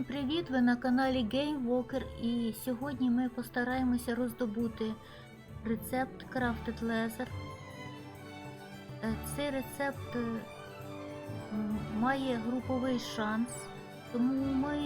Всім привіт! Ви на каналі Game Walker і сьогодні ми постараємося роздобути рецепт Crafted Leather. Е, Цей рецепт е, має груповий шанс, тому ми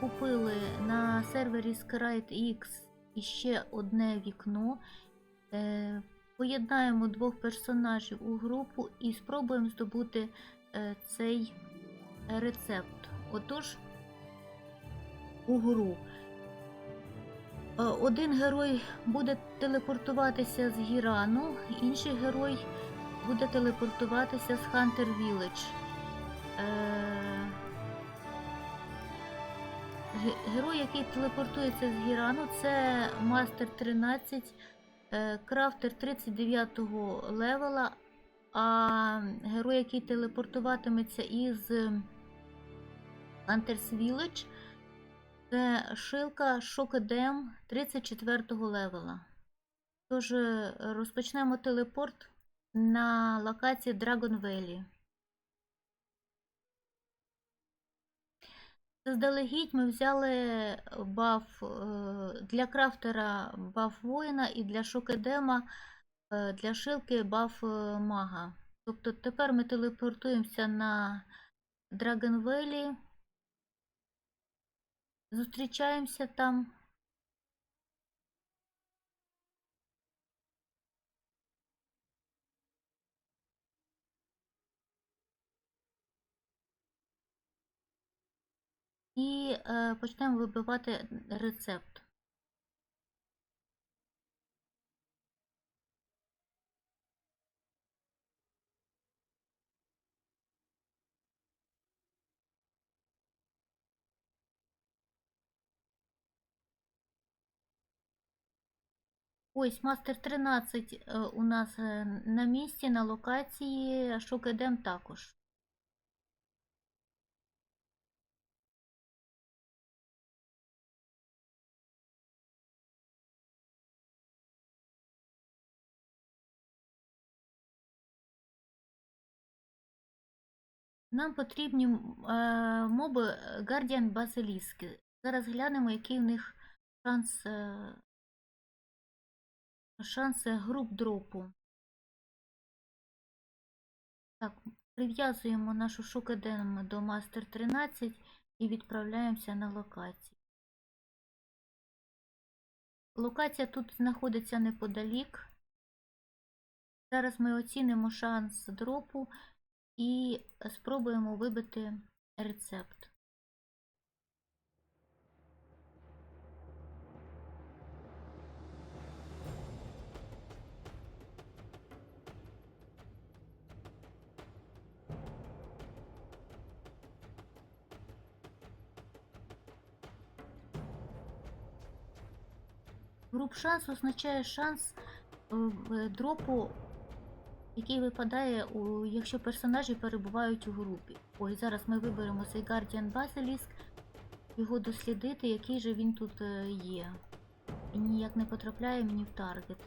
купили на сервері SkyRide X іще одне вікно. Е, Поєднаємо двох персонажів у групу і спробуємо здобути цей рецепт. Отож, у гру. Е, Один герой буде телепортуватися з Гірану, інший герой буде телепортуватися з Хантер. Е, Герой, який телепортується з Гірану, це Мастер 13, е, крафтер 39 левела, а герой, який телепортуватиметься із Hunters Village, це шилка Шокедем 34 го левела. Тож е, розпочнемо телепорт на локації Dragon Valley. Заздалегідь ми взяли баф е, для крафтера баф воїна і для шокедема для шилки баф е, мага. Тобто тепер ми телепортуємося на Dragon Valley. Зустрічаємося там. І е, почнемо вибивати рецепт. Ось мастер 13 е, у нас е, на місці, на локації, Шокедем також. Нам потрібні е, моби Guardian Basilisk. Зараз глянемо, який в них шанс, шанси груп дропу. Так, прив'язуємо нашу шукадем до Master 13 і відправляємося на локацію. Локація тут знаходиться неподалік. Зараз ми оцінимо шанс дропу і спробуємо вибити рецепт. Груп шанс означає шанс е, дропу, який випадає, якщо персонажі перебувають у групі. Ой, зараз ми виберемо цей Guardian Basilisk, його дослідити, який же він тут е, є. І ніяк не потрапляє мені в таргет.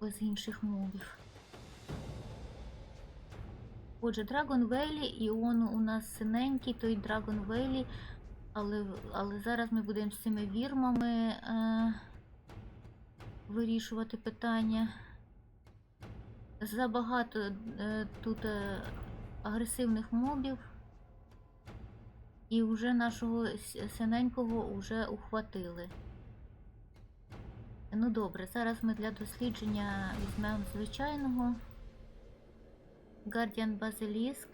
Без інших мовів. Отже, Dragon Valley, і он у нас синенький, той Dragon Valley, але, але зараз ми будемо з цими вірмами е, вирішувати питання. Забагато е, тут е, агресивних мобів. І вже нашого синенького вже ухватили. Ну добре, зараз ми для дослідження візьмемо звичайного Guardian Basilisk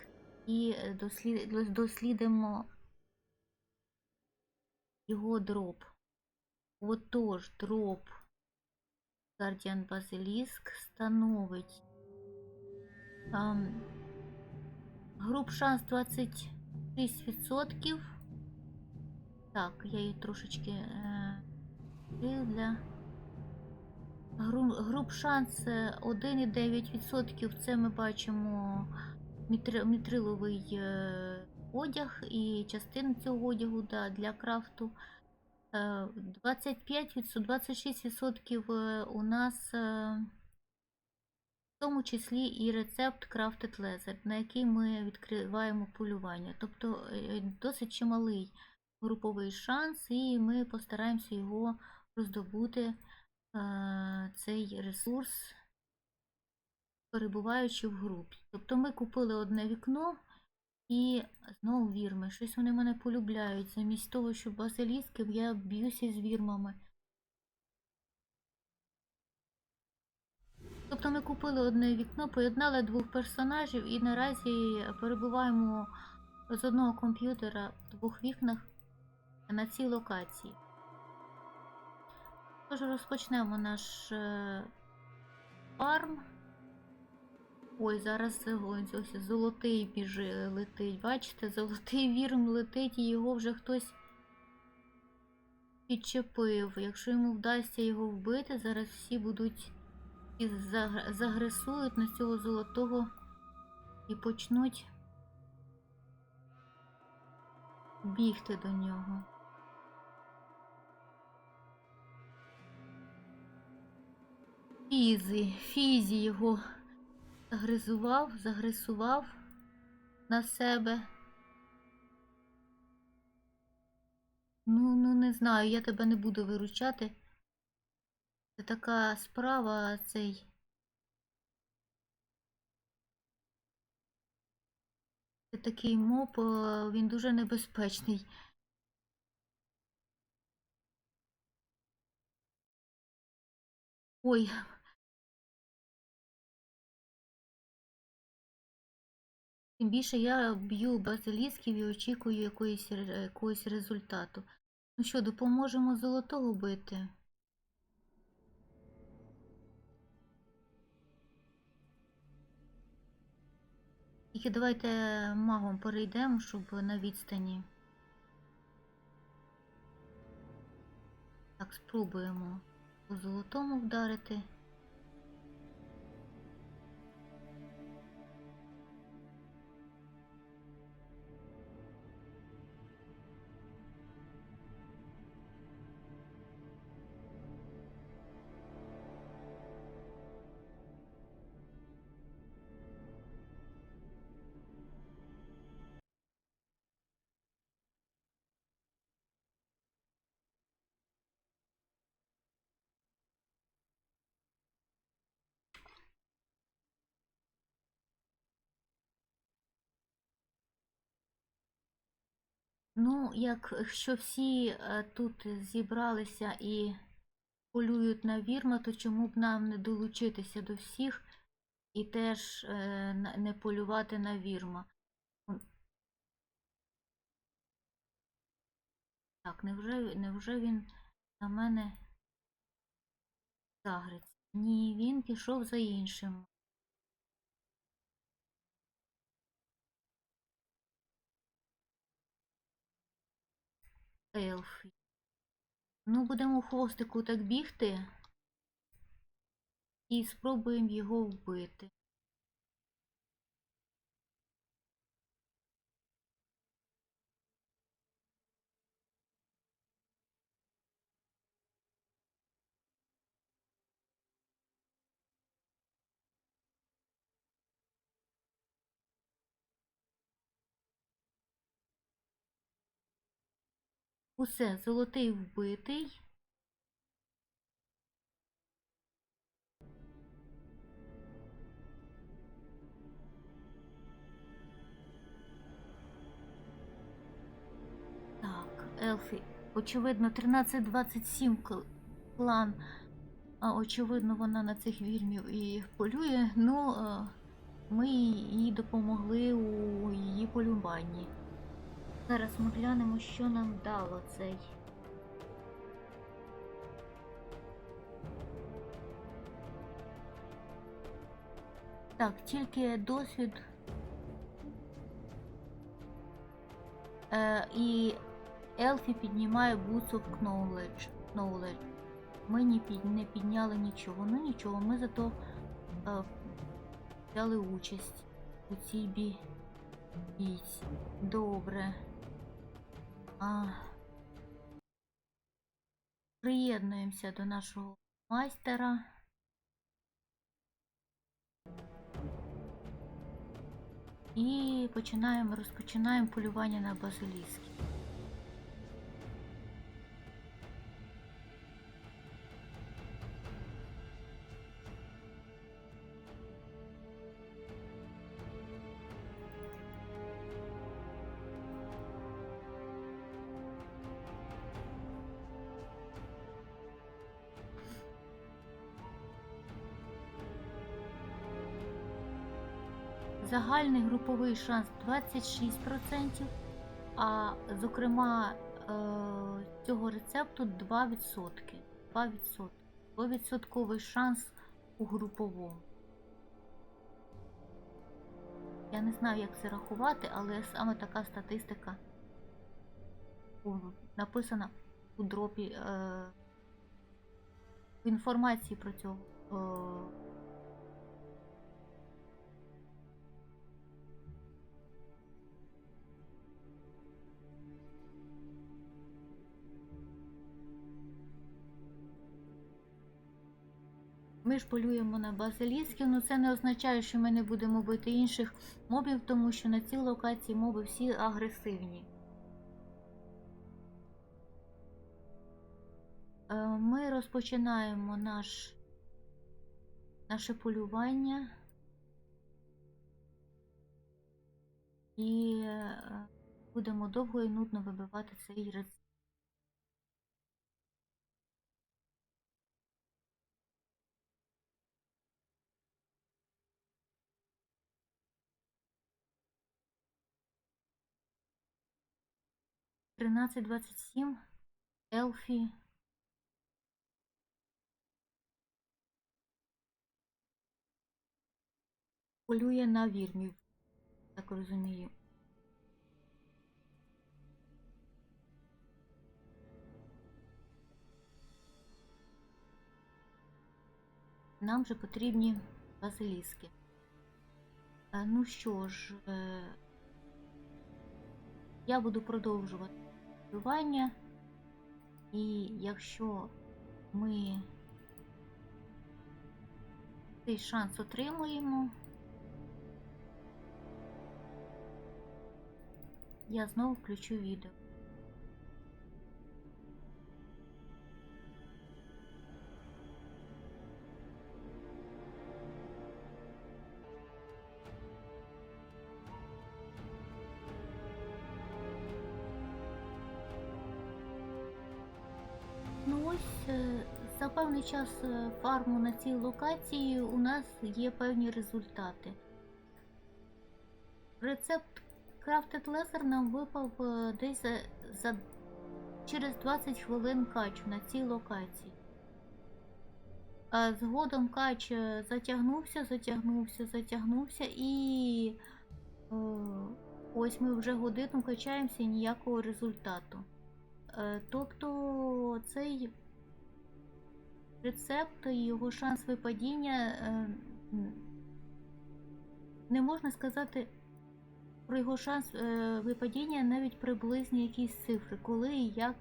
і е, дослід, дослідимо його дроп. Отож, дроп Guardian Basilisk становить ам, груп шанс 26%. Так, я її трошечки е, для Гру- груп шанс е, 1,9%. Це ми бачимо мітри- мітриловий е, одяг і частини цього одягу да, для крафту. Е, 25%, 26% е, у нас е, тому числі і рецепт Crafted Laser, на який ми відкриваємо полювання. Тобто е, досить чималий груповий шанс, і ми постараємося його роздобути, е, цей ресурс, перебуваючи в групі. Тобто ми купили одне вікно і знову вірми. Щось вони мене полюбляють. Замість того, щоб базиліски, я б'юся з вірмами. Тобто ми купили одне вікно, поєднали двох персонажів і наразі перебуваємо з одного комп'ютера в двох вікнах на цій локації. Тож розпочнемо наш е, фарм. Ой, зараз ось, золотий біжи летить. Бачите, золотий вірм летить і його вже хтось підчепив. Якщо йому вдасться його вбити, зараз всі будуть і загресують на цього золотого і почнуть бігти до нього. Фізі, Фізі його загризував, загресував на себе. Ну, ну не знаю, я тебе не буду виручати. Це така справа цей. Це такий моб, е, він дуже небезпечний. Ой. Тим більше я б'ю базилісків і очікую якоїсь, якогось результату. Ну що, допоможемо золотого бити? Тільки давайте магом перейдемо, щоб на відстані. Так, спробуємо по золотому вдарити. Ну, якщо всі е, тут зібралися і полюють на вірма, то чому б нам не долучитися до всіх і теж е, не полювати на вірма? Так, невже, невже він на мене загриться? Ні, він пішов за іншим. Елфі. Ну, будемо хвостику так бігти і спробуємо його вбити. Усе, золотий вбитий. Так, Елфі. Очевидно, 1327 кл- клан. А очевидно, вона на цих вільмів і полює. Ну, ми їй допомогли у її полюванні. Зараз ми глянемо, що нам дало цей. Так, тільки досвід. Е, і Елфі піднімає Boots of Knowledge. Knowledge. Ми не, під, не підняли нічого. Ну нічого, ми зато е, взяли участь у цій бій. бійці. Добре. Приєднуємося до нашого майстера. І починаємо розпочинаємо полювання на базиліски. Загальний груповий шанс 26%, а зокрема е, цього рецепту 2%. 2%. 2% шанс у груповому. Я не знаю, як це рахувати, але саме така статистика написана у дропі е, в інформації про цього. Е, Ми ж полюємо на базилісків, але це не означає, що ми не будемо бити інших мобів, тому що на цій локації моби всі агресивні. Е, Ми розпочинаємо наш, наше полювання. І е, будемо довго і нудно вибивати цей рецепт. Тринадцять двадцять сім. Елфі. Полює на вірмів, так розумію. Нам же потрібні базиліски. Ну що ж, е, я буду продовжувати полювання, і якщо ми цей шанс отримуємо, я знову включу відео. За певний час е, фарму на цій локації у нас є певні результати. Рецепт Crafted Laser нам випав е, десь за, за через 20 хвилин качу на цій локації. А згодом кач е, затягнувся, затягнувся, затягнувся і ось ми вже годину качаємося і ніякого результату. Тобто цей рецепт і його шанс випадіння е, не можна сказати про його шанс е, випадіння навіть приблизні якісь цифри, коли і як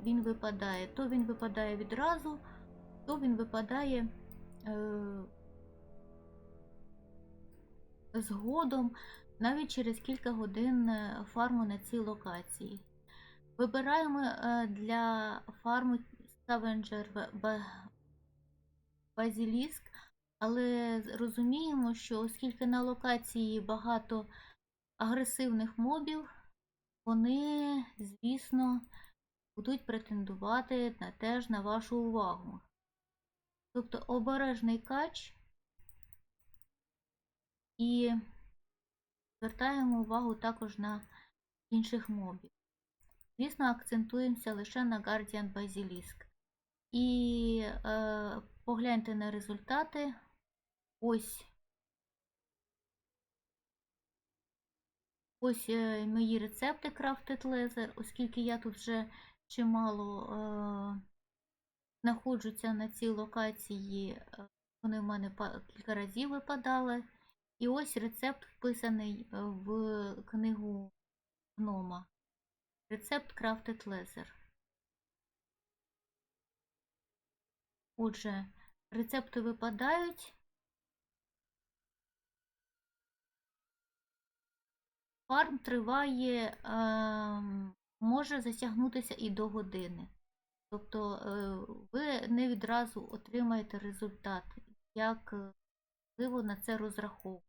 він випадає. То він випадає відразу, то він випадає е, згодом, навіть через кілька годин фарму на цій локації. Вибираємо для фарму Scavenger Базіліск, але розуміємо, що оскільки на локації багато агресивних мобів, вони, звісно, будуть претендувати на теж на вашу увагу. Тобто обережний кач і звертаємо увагу також на інших мобів. Звісно, акцентуємося лише на Guardian Basilisk. І е, погляньте на результати. Ось ось е, мої рецепти Crafted Laser, оскільки я тут вже чимало е, знаходжуся на цій локації, е, вони в мене кілька разів випадали. І ось рецепт вписаний е, в книгу гнома. Рецепт Crafted Laser. Отже, рецепти випадають. фарм триває, ем, може затягнутися і до години. Тобто е, ви не відразу отримаєте результат, як е, можливо на це розраховуєте.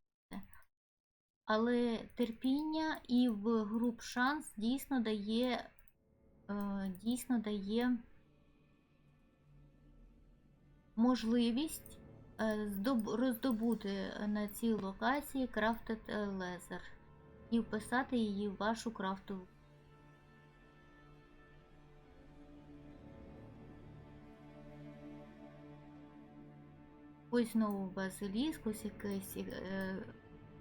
Але терпіння і в груп шанс дійсно дає, е, дійсно дає можливість е, роздобути на цій локації Crafted Leather і вписати її в вашу крафтову. Ось знову базиліск, ось якесь е,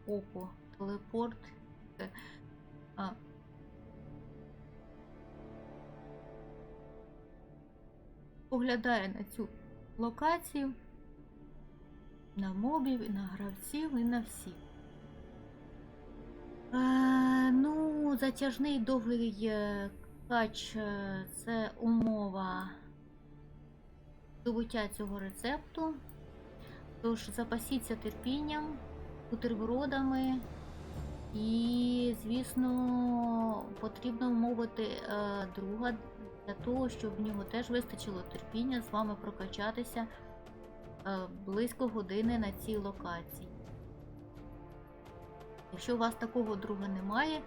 око, телепорт. Е, а. Поглядає на цю локацію, на мобів, на гравців і на всіх. Е, ну, затяжний довгий е, кач е, це умова здобуття цього рецепту. Тож запасіться терпінням, бутербродами і, звісно, потрібно вмовити е, друга для того, щоб в нього теж вистачило терпіння з вами прокачатися е, близько години на цій локації. Якщо у вас такого друга немає,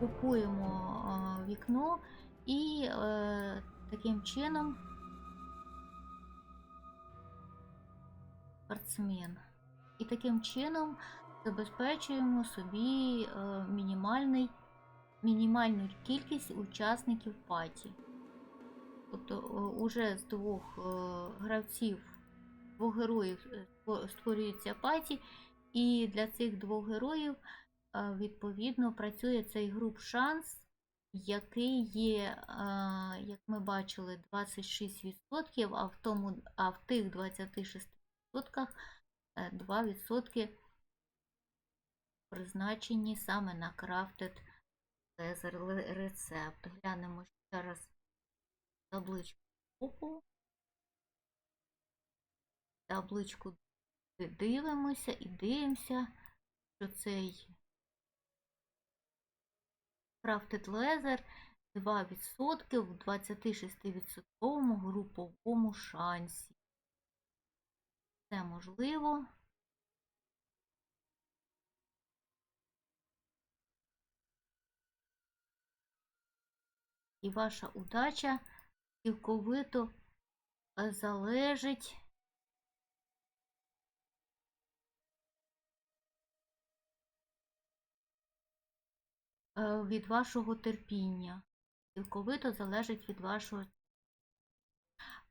купуємо е, вікно і е, таким чином спортсмен. І таким чином забезпечуємо собі мінімальний, мінімальну кількість учасників паті. Тобто е, уже з двох е, гравців, двох героїв е, створюється паті, і для цих двох героїв відповідно працює цей груп шанс, який є, як ми бачили, 26%, а в, тому, а в тих 26% е, 2% призначені саме на крафтед рецепт. Глянемо ще раз табличку опу. Табличку дивимося і дивимося, що цей Crafted Leather 2% в 26% груповому шансі. Це можливо. І ваша удача цілковито е, залежить е, від вашого терпіння. Цілковито залежить від вашого.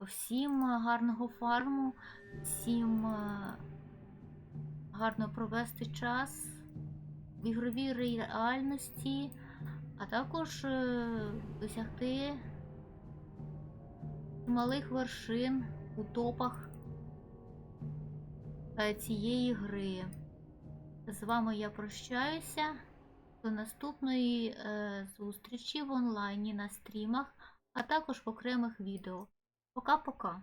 Всім е, гарного фарму, всім гарно провести час в ігровій реальності, а також досягти малих вершин у топах е, цієї гри. З вами я прощаюся. До наступної е, зустрічі в онлайні на стрімах, а також в окремих відео. Пока-пока!